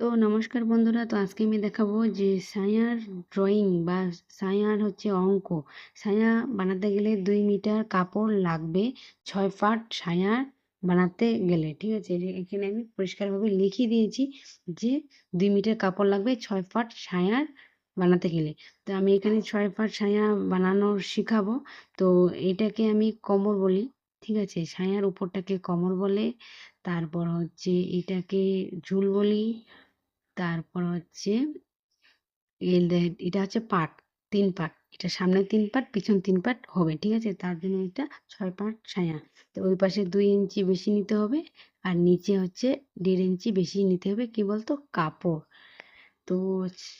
তো নমস্কার বন্ধুরা, তো আজকে আমি দেখাবো যে সায়ার ড্রয়িং বা সায়ার হচ্ছে অঙ্ক। সায়া বানাতে গেলে দুই মিটার কাপড় লাগবে, ছয় ফাট ছায়া বানাতে গেলে, ঠিক আছে? এখানে আমি পরিষ্কারভাবে লিখে দিয়েছি যে দুই মিটার কাপড় লাগবে, ছয় ফাট সায়ার বানাতে গেলে। তো আমি এখানে ছয় ফাট সায়া বানানোর শিখাবো। তো এটাকে আমি কোমর বলি, ঠিক আছে? সায়ার উপরটাকে কোমর বলে, তারপর হচ্ছে এটাকে ঝুল বলি তারপর হচ্ছে এটা হচ্ছে পাট তিন পাট এটা সামনে তিন পাট পিছন তিন পাট হবে, ঠিক আছে? তার জন্য এটা ছয় পাট ছায়া। তো ওই পাশে দুই ইঞ্চি বেশি নিতে হবে আর নিচে হচ্ছে দেড় ইঞ্চি বেশি নিতে হবে, কি বলতো? কাপড়। তো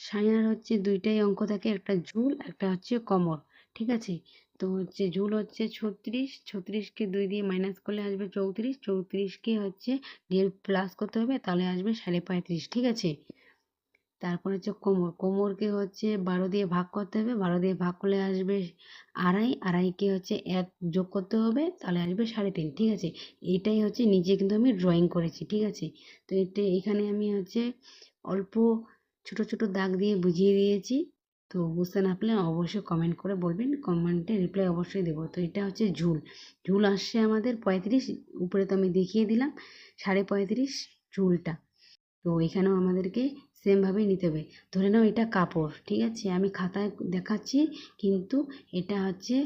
ছায়ার হচ্ছে দুইটাই অঙ্ক থাকে, একটা ঝুল, একটা হচ্ছে কোমর, ঠিক আছে? তো হচ্ছে ঝুল হচ্ছে ছত্রিশ ছত্রিশকে দুই দিয়ে মাইনাস করলে আসবে চৌত্রিশ চৌত্রিশকে হচ্ছে দিয়ে প্লাস করতে হবে, তাহলে আসবে সাড়ে পঁয়ত্রিশ, ঠিক আছে? তারপর হচ্ছে কোমর কোমরকে হচ্ছে বারো দিয়ে ভাগ করতে হবে, বারো দিয়ে ভাগ করলে আসবে আড়াই আড়াইকে হচ্ছে এক যোগ করতে হবে, তাহলে আসবে সাড়ে তিন, ঠিক আছে? এটাই হচ্ছে নিজে কিন্তু আমি ড্রয়িং করেছি, ঠিক আছে? তো এটা এখানে আমি হচ্ছে অল্প ছোট ছোট দাগ দিয়ে বুঝিয়ে দিয়েছি। তো বুঝতে না পারলে অবশ্যই কমেন্ট করে বলবেন কমেন্টে রিপ্লাই অবশ্যই দেবো। তো এটা হচ্ছে ঝুল। ঝুল আসছে আমাদের পঁয়ত্রিশ, উপরে তো আমি দেখিয়ে দিলাম, সাড়ে পঁয়ত্রিশ ঝুলটা। তো এখানেও আমাদেরকে সেমভাবেই নিতে হবে। ধরে নাও এটা কাপড়, ঠিক আছে? আমি খাতায় দেখাচ্ছি, কিন্তু এটা হচ্ছে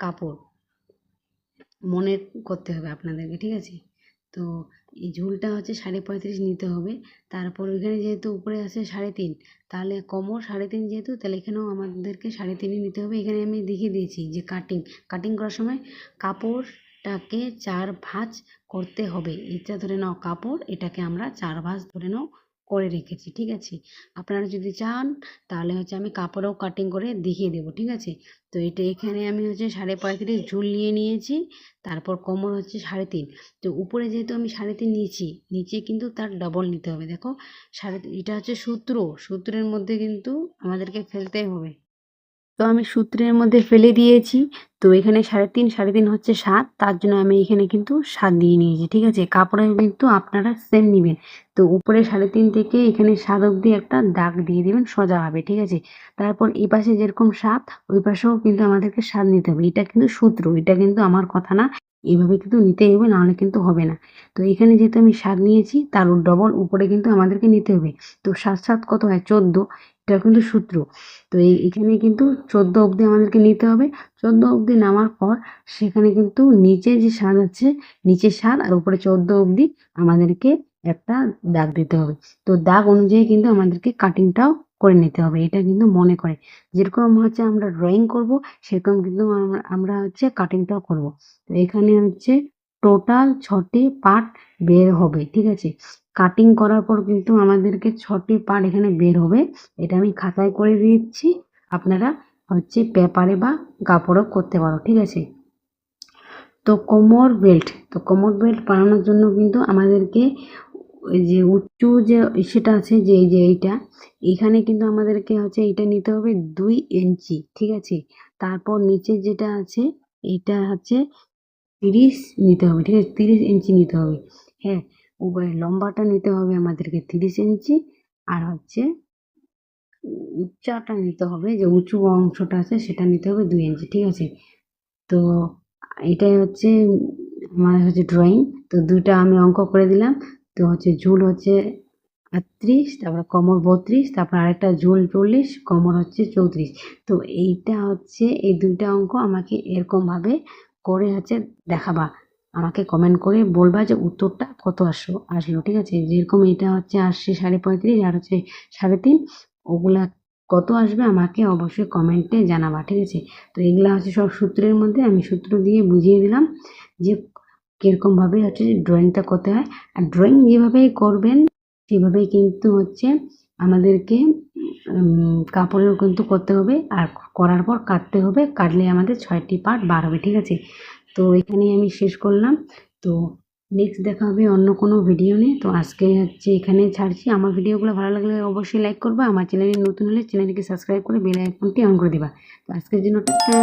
কাপড়। মনে করতে হবে আপনাদেরকে, ঠিক আছে? তো এই ঝুলটা হচ্ছে সাড়ে পঁয়ত্রিশ নিতে হবে। তারপর ওইখানে যেহেতু উপরে আছে সাড়ে তিন, তাহলে কোমর সাড়ে তিন যেহেতু, তাহলে এখানেও আমাদেরকে সাড়ে তিনই নিতে হবে। এখানে আমি দেখিয়ে দিয়েছি যে কাটিং কাটিং করার সময় কাপড়টাকে চার ভাঁজ করতে হবে। এটা ধরে নাও কাপড়, এটাকে আমরা চার ভাঁজ ধরে নাও করে রেখেছি, ঠিক আছে? আপনারা যদি চান, তাহলে হচ্ছে আমি কাপড়েও কাটিং করে দেখিয়ে দেবো, ঠিক আছে? তো এটা এখানে আমি হচ্ছে সাড়ে পঁয়ত্রিশ ঝুল নিয়ে নিয়েছি, তারপর কোমর হচ্ছে সাড়ে তিন। তো উপরে যেহেতু আমি সাড়ে তিন নিয়েছি, নিচে কিন্তু তার ডবল নিতে হবে, দেখো? সাড়ে এটা হচ্ছে সূত্র, সূত্রের মধ্যে কিন্তু আমাদেরকে ফেলতেই হবে। তো আমি সূত্রের মধ্যে ফেলে দিয়েছি। তো এখানে সাড়ে তিন সাড়ে তিন হচ্ছে সাত, তার জন্য আমি এখানে কিন্তু সাত দিয়ে নিয়েছি, ঠিক আছে? কাপড়ের কিন্তু আপনারা সেম নেবেন। তো উপরে সাড়ে তিন থেকে এখানে সাত অবধি একটা দাগ দিয়ে দেবেন হবে ঠিক আছে? তারপর এই পাশে যেরকম সাত, ওই পাশেও কিন্তু আমাদেরকে সাত নিতে হবে। এটা কিন্তু সূত্র, এটা কিন্তু আমার কথা না। এইভাবে কিন্তু নিতে হবে, নাহলে কিন্তু হবে না। তো এখানে যেহেতু আমি সাত নিয়েছি, তার ডবল উপরে কিন্তু আমাদেরকে নিতে হবে। তো সাত সাত কত হয়? চোদ্দ। এটা কিন্তু সূত্র। তো এই, এখানে কিন্তু চোদ্দ অবধি আমাদেরকে নিতে হবে। চোদ্দ অবধি নামার পর সেখানে কিন্তু নিচে যে স্বাদ আছে, নিচে স্বাদ আর উপরে চোদ্দ অবধি আমাদেরকে একটা দাগ দিতে হবে। তো দাগ অনুযায়ী কিন্তু আমাদেরকে কাটিংটাও করে নিতে হবে। এটা কিন্তু মনে করে। যেরকম হচ্ছে আমরা ড্রয়িং করব, সেরকম কিন্তু আমরা হচ্ছে কাটিংটাও করব। তো এখানে হচ্ছে টোটাল ছটি পার্ট বের হবে, ঠিক আছে? কাটিং করার পর কিন্তু আমাদেরকে ছটি পার্ট এখানে বের হবে। এটা আমি খাতায় করে দিচ্ছি। আপনারা হচ্ছে পেপারে বা কাপড়ও করতে পারো, ঠিক আছে? তো কোমর বেল্ট তো কোমর বেল্ট বানানোর জন্য কিন্তু আমাদেরকে যে উঁচু যে সেটা আছে যে, এই যে এইটা এখানে কিন্তু আমাদেরকে হচ্ছে এটা নিতে হবে দুই ইঞ্চি, ঠিক আছে? তারপর নিচে যেটা আছে এটা হচ্ছে তিরিশ নিতে হবে, ঠিক আছে? তিরিশ ইঞ্চি নিতে হবে হ্যাঁ? উভয় লম্বাটা নিতে হবে আমাদেরকে তিরিশ ইঞ্চি, আর হচ্ছে উচ্চাটা নিতে হবে, যে উঁচু অংশটা আছে সেটা নিতে হবে দুই ইঞ্চি, ঠিক আছে? তো এটাই হচ্ছে আমার হচ্ছে ড্রয়িং তো দুইটা আমি অঙ্ক করে দিলাম। তো হচ্ছে ঝুল হচ্ছে আটত্রিশ, তারপর কোমর বত্রিশ, তারপর আরেকটা ঝুল চল্লিশ, কোমর হচ্ছে চৌত্রিশ। তো এইটা হচ্ছে এই দুইটা অঙ্ক আমাকে এরকমভাবে করে হচ্ছে দেখাবা। আমাকে কমেন্ট করে বলবা যে উত্তরটা কত আসলো আসলো, ঠিক আছে? যেরকম এটা হচ্ছে আসছে সাড়ে পঁয়ত্রিশ আর হচ্ছে সাড়ে তিন, ওগুলা কত আসবে আমাকে অবশ্যই কমেন্টে জানাবা, ঠিক আছে? তো এগুলা হচ্ছে সব সূত্রের মধ্যে আমি সূত্র দিয়ে বুঝিয়ে দিলাম যে কীরকমভাবে হচ্ছে ড্রয়িংটা করতে হয়। আর ড্রয়িং যেভাবে করবেন সেভাবেই কিন্তু হচ্ছে আমাদেরকে উম, কাপড়েও কিন্তু করতে হবে। আর করার পর কাটতে হবে। কাটলে আমাদের ছয়টি পার্ট বার হবে ঠিক আছে? তো এখানেই আমি শেষ করলাম। তো নেক্সট দেখা হবে অন্য কোনো ভিডিও নিয়ে। তো আজকে হচ্ছে এখানে ছাড়ছি। আমার ভিডিওগুলো ভালো লাগলে অবশ্যই লাইক করবা। আমার চ্যানেলে নতুন হলে চ্যানেলটিকে সাবস্ক্রাইব করে বেল আইকনটি অন করে দিবা। তো আজকের জন্য টাটা।